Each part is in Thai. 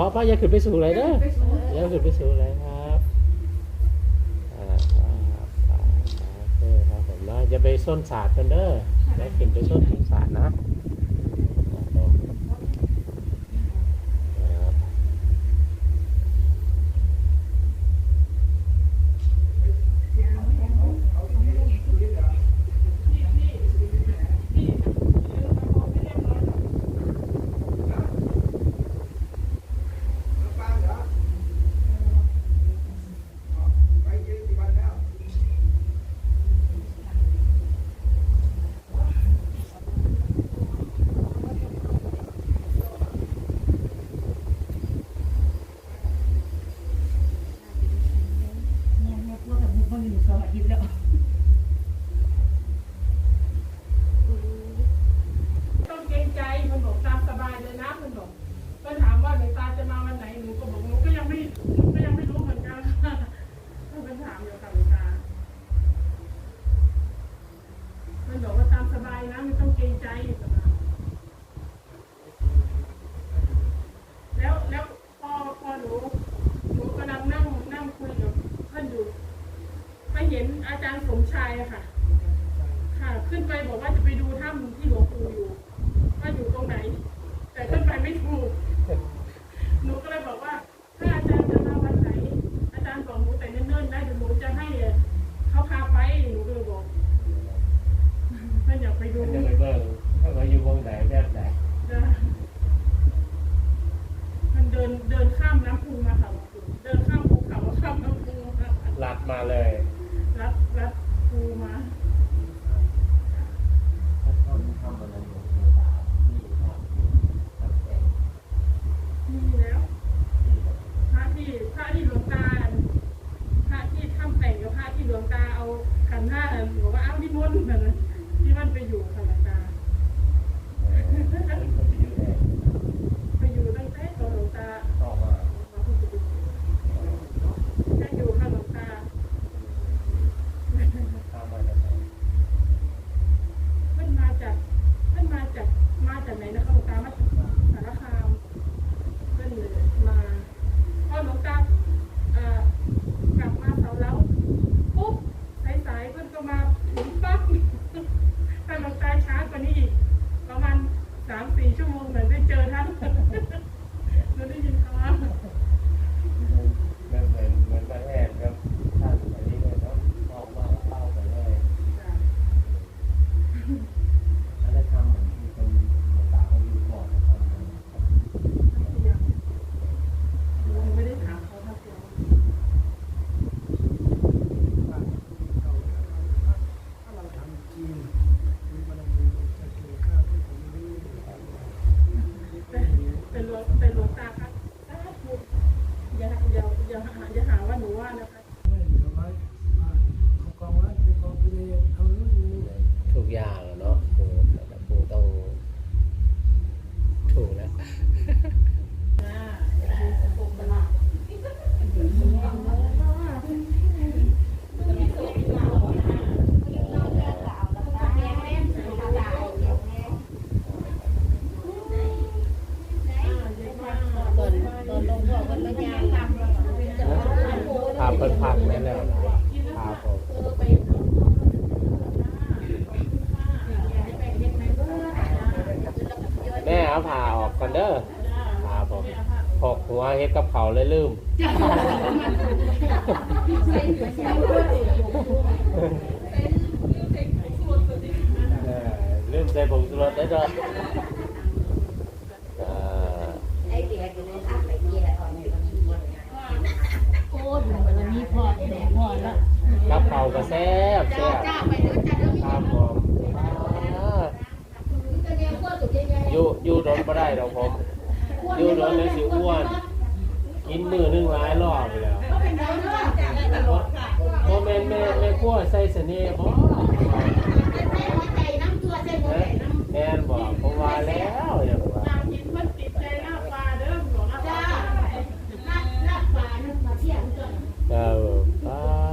พราป้าอย่าขึ้นไปสูงเลยนะอย่าขึ้นไปสูงเลยครับอ่าครับผมนะอย่าไปส้นสาสกันเด้ออย่าขึ้นไปส้นสาสนะ บายนะไม่ต้องเกรงใจ กันหนูได้ยิน เปิดผักแม่แล้ครับแม่เอาผ่าออกก่อนเด้อครับผมหกหัวเฮ็ดกับเขาเลยลืมเลืมใจผมสุดเลยเด้อไอเดียกัเลย ก็แซ่บแซ่บจ้าวยอครับผมอยู่อยู่ร้อนไม่ได้เราผมอยู่ร้อนแล้วสิอ้วน กินมือนึงหลายรอบแล้วโมเมนแม่แม่ขั้วใส่เสน่ห์บ่แม่นบอกเพราะว่าแล้วอย่างว่าเออ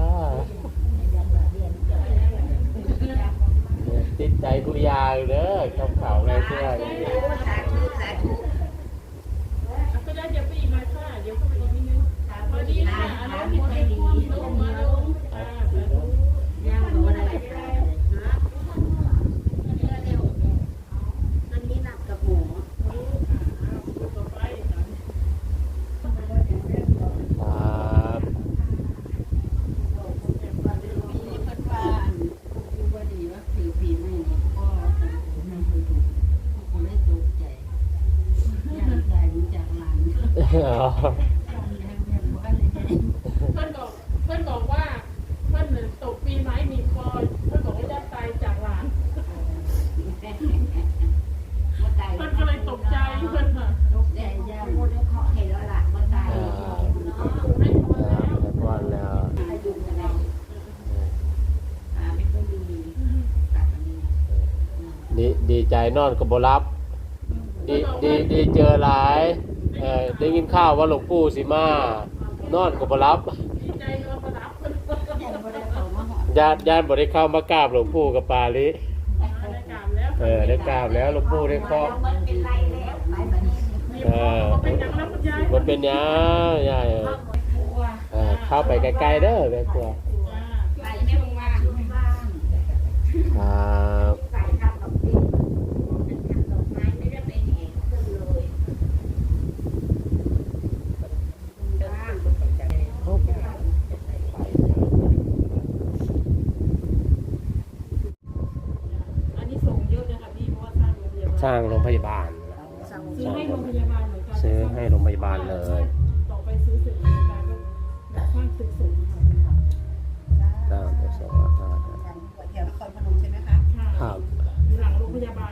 ติดใจกุยาเลยเด้อกับเขาเลยเชื่อน พื่อนบอกว่าเพื่อนเนี่ยตกปีไม้มีคอเพื่อนบอกว่าจะตายจากหลานเพื่อนก็เลยตกใจเพื่อนค่ะตกใจย่างโมได้เคาะให้แล้วล่ะมาตายอ่าไม่พออ่าแล้วเรียบร้อยแล้วอายุจะได้อ่าไม่ค่อยดีแบบนี้ดีดีใจนอนกับบรับดีดีดีเจอหลายเออได้ยินข่าวว่าหลวงปู่สิมานอนกับบรับ ญาติญาติบ่ได้เข้ามากราบหลวงปู่กับปาลิได้กราบแล้วเออได้กราบแล้วหลวงปู่ได้เคาะมันเป็นไรแล้วไปแบบนี้มีพ่อเขาเป็นยังแล้วคุณยายมันเป็นหยังยายเออกลัวเออเข้าไปไกลๆเด้อแม่ครัว ไปไม่ว่างไม่ว่าง ครับ ใส่ทำดอกดินทำดอกไม้ไม่ได้เป็นเองขึ้นเลยว่าง อันนี้ส่งเยอะนะคะพี่เพราะว่าส ร้างโรงพยาบาลสร้างโรงพยาบาลซื้อให้โรงพยาบาลเหมือนกันซื้อให้โรงพยาบาลเลย ต่อไปซื้อตึกโรงพยาบาลก็แบบสร้างตึกสูงค่ะสร้างตัวสองอาคารแถวนครพนมใช่ไหมคะครับ อยู่หลังโรงพยาบาล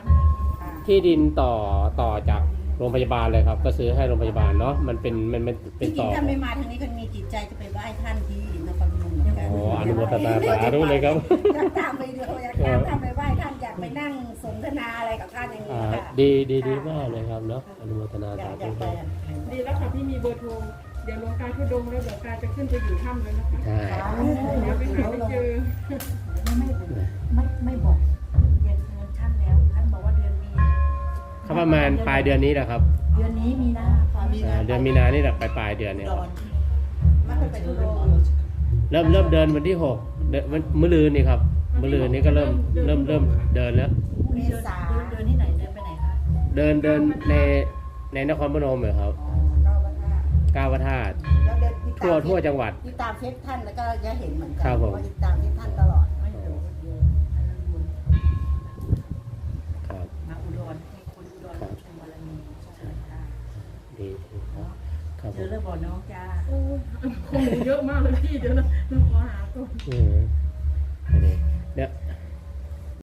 ค่ะที่ดินต่อต่อจากโรงพยาบาลเลยครับ ก็ซื้อให้โรงพยาบาลเนาะมันเป็นมันมันเป็นจริต่งอๆท่านไม่มาทางนี้คนมีจิตใจจะไปไหว้ท่านที่นครพนมเหมือนกันโอ้อนุโมทนาสาธุเลยครับอยากตามไปดูอยากตามท่านไป ไหว้ท่านอยากไปนั่งสนทนาอะไรกับท่านอย่างนี้อ่าค่ะดีดีดีมากเลยครับเนาะอนุโมทนาอยาสากอธุยากคไปรับดีแล้วค่ะพี่มีเบอร์โทร เดี๋ยวหลวงตาทุดงค์แล้วเดี๋ยวตาจะขึ้นไปอยู่ถ้ำแล้วนะคะใช่เดี๋ยวไปหาไปเจอไม่ไม่ไม่บอกเดือนเดือนท่านแล้วท่านบอกว่าเดือนมีครับประมาณปลายเดือนนี้แหละครับเดือนนี้มีนาความมีอ่าเดือนมีนานี่แหละปลายปลายเดือนเนี่ยครับมันเป็นทุโรเริ่มเริ่มเดินวันที่หกเดือนวันมื้อลืนนี่ครับ มื้อลืนนี่ก็เริ่มเริ่มเริ่มเดินแล้ว เมษาเดือนที่ไหนเดือนไปไหนคะเดินเดินในในนครพนมเหรอครับก็วันหน้าก้าวพระธาตุแล้วเดินติดทั่วตามทั่วจังหวัด ติดตามเฟซท่านแล้วก็จะเห็นเหมือนกัครับผม ว่าติดตามเฟซท่านตลอด ไม่รู้อันนั้นบุญครับมาอุดรให้คนอุดรชมบารมีเชิญค่ะดีครับครับผเจอมแล้วบอกน้องจ้า โอ้ยคนหนูเยอะมากเลยพี่เดี๋ยวนะหนูขอหาก่อน อืมอันนี้เดี๋ยว